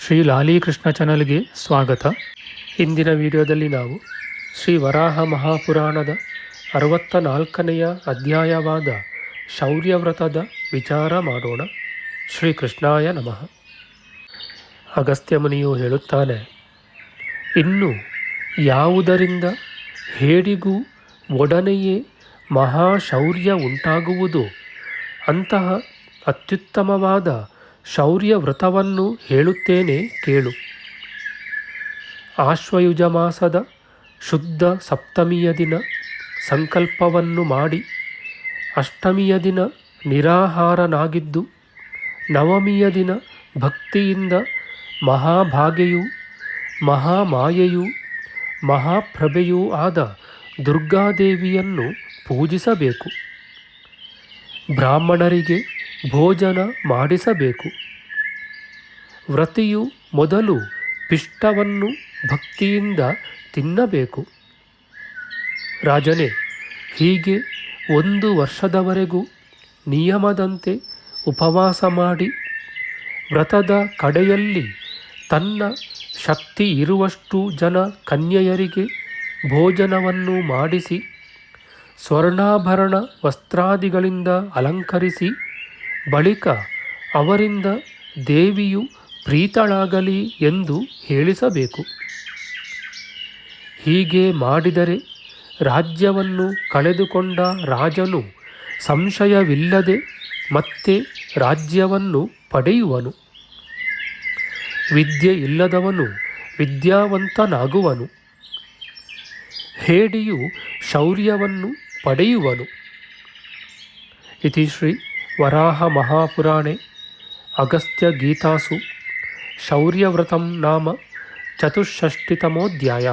ಶ್ರೀ ಲಾಲೀಕೃಷ್ಣ ಚಾನಲ್ಗೆ ಸ್ವಾಗತ. ಇಂದಿನ ವಿಡಿಯೋದಲ್ಲಿ ನಾವು ಶ್ರೀ ವರಾಹ ಮಹಾಪುರಾಣದ ಅರವತ್ತ ನಾಲ್ಕನೆಯ ಅಧ್ಯಾಯವಾದ ಶೌರ್ಯವ್ರತದ ವಿಚಾರ ಮಾಡೋಣ. ಶ್ರೀ ಕೃಷ್ಣಾಯ ನಮಃ. ಅಗಸ್ತ್ಯ ಮುನಿಯು ಹೇಳುತ್ತಾನೆ, ಇನ್ನು ಯಾವುದರಿಂದ ಹೇಡಿಗೂ ಒಡನೆಯೇ ಮಹಾಶೌರ್ಯ ಉಂಟಾಗುವುದು ಅಂತಹ ಅತ್ಯುತ್ತಮವಾದ ಶೌರ್ಯ ವ್ರತವನ್ನು ಹೇಳುತ್ತೇನೆ ಕೇಳು. ಆಶ್ವಯುಜ ಮಾಸದ ಶುದ್ಧ ಸಪ್ತಮಿಯ ದಿನ ಸಂಕಲ್ಪವನ್ನು ಮಾಡಿ ಅಷ್ಟಮಿಯ ದಿನ ನಿರಾಹಾರನಾಗಿದ್ದು ನವಮಿಯ ದಿನ ಭಕ್ತಿಯಿಂದ ಮಹಾಭಾಗೆಯೂ ಮಹಾಮಾಯೆಯೂ, ಮಹಾಪ್ರಭೆಯೂ ಆದ ದುರ್ಗಾದೇವಿಯನ್ನು ಪೂಜಿಸಬೇಕು. ಬ್ರಾಹ್ಮಣರಿಗೆ ಭೋಜನ ಮಾಡಿಸಬೇಕು. ವ್ರತಿಯು ಮೊದಲು ಪಿಷ್ಟವನ್ನು ಭಕ್ತಿಯಿಂದ ತಿನ್ನಬೇಕು. ರಾಜನೇ, ಹೀಗೆ ಒಂದು ವರ್ಷದವರೆಗೂ ನಿಯಮದಂತೆ ಉಪವಾಸ ಮಾಡಿ ವ್ರತದ ಕಡೆಯಲ್ಲಿ ತನ್ನ ಶಕ್ತಿ ಇರುವಷ್ಟು ಜನ ಕನ್ಯೆಯರಿಗೆ ಭೋಜನವನ್ನು ಮಾಡಿಸಿ, ಸ್ವರ್ಣಾಭರಣ ವಸ್ತ್ರಾದಿಗಳಿಂದ ಅಲಂಕರಿಸಿ ಬಳಿಕ ಅವರಿಂದ ದೇವಿಯು ಪ್ರೀತಳಾಗಲಿ ಎಂದು ಹೇಳಿಸಬೇಕು. ಹೀಗೆ ಮಾಡಿದರೆ ರಾಜ್ಯವನ್ನು ಕಳೆದುಕೊಂಡ ರಾಜನು ಸಂಶಯವಿಲ್ಲದೆ ಮತ್ತೆ ರಾಜ್ಯವನ್ನು ಪಡೆಯುವನು. ವಿದ್ಯೆ ಇಲ್ಲದವನು ವಿದ್ಯಾವಂತನಾಗುವನು. ಹೇಡಿಯು ಶೌರ್ಯವನ್ನು ಪಡೆಯುವನು. ಇತಿ ಶ್ರೀ ವರಾಹ ಮಹಾಪುರಾಣೆ, ಅಗಸ್ತ್ಯ ಗೀತಾಸು, ಶೌರ್ಯವ್ರತಂ ನಾಮ ಚತುಷ್ಷಷ್ಟಿತಮೋಧ್ಯಾಯ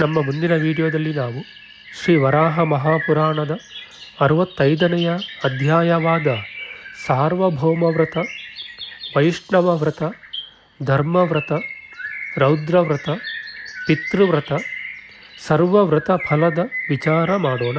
ನಮ್ಮ ಮುಂದಿನ ವಿಡಿಯೋದಲ್ಲಿ ನಾವು ಶ್ರೀ ವರಾಹ ಮಹಾಪುರಾಣದ ಅರವತ್ತೈದನೆಯ ಅಧ್ಯಾಯವಾದ ಸಾರ್ವಭೌಮ ವ್ರತ ವೈಷ್ಣವ ವ್ರತ ಧರ್ಮವ್ರತ, ರೌದ್ರವ್ರತ, ಪಿತೃವ್ರತ, ಸರ್ವವ್ರತ ಫಲದ ವಿಚಾರ ಮಾಡೋಣ.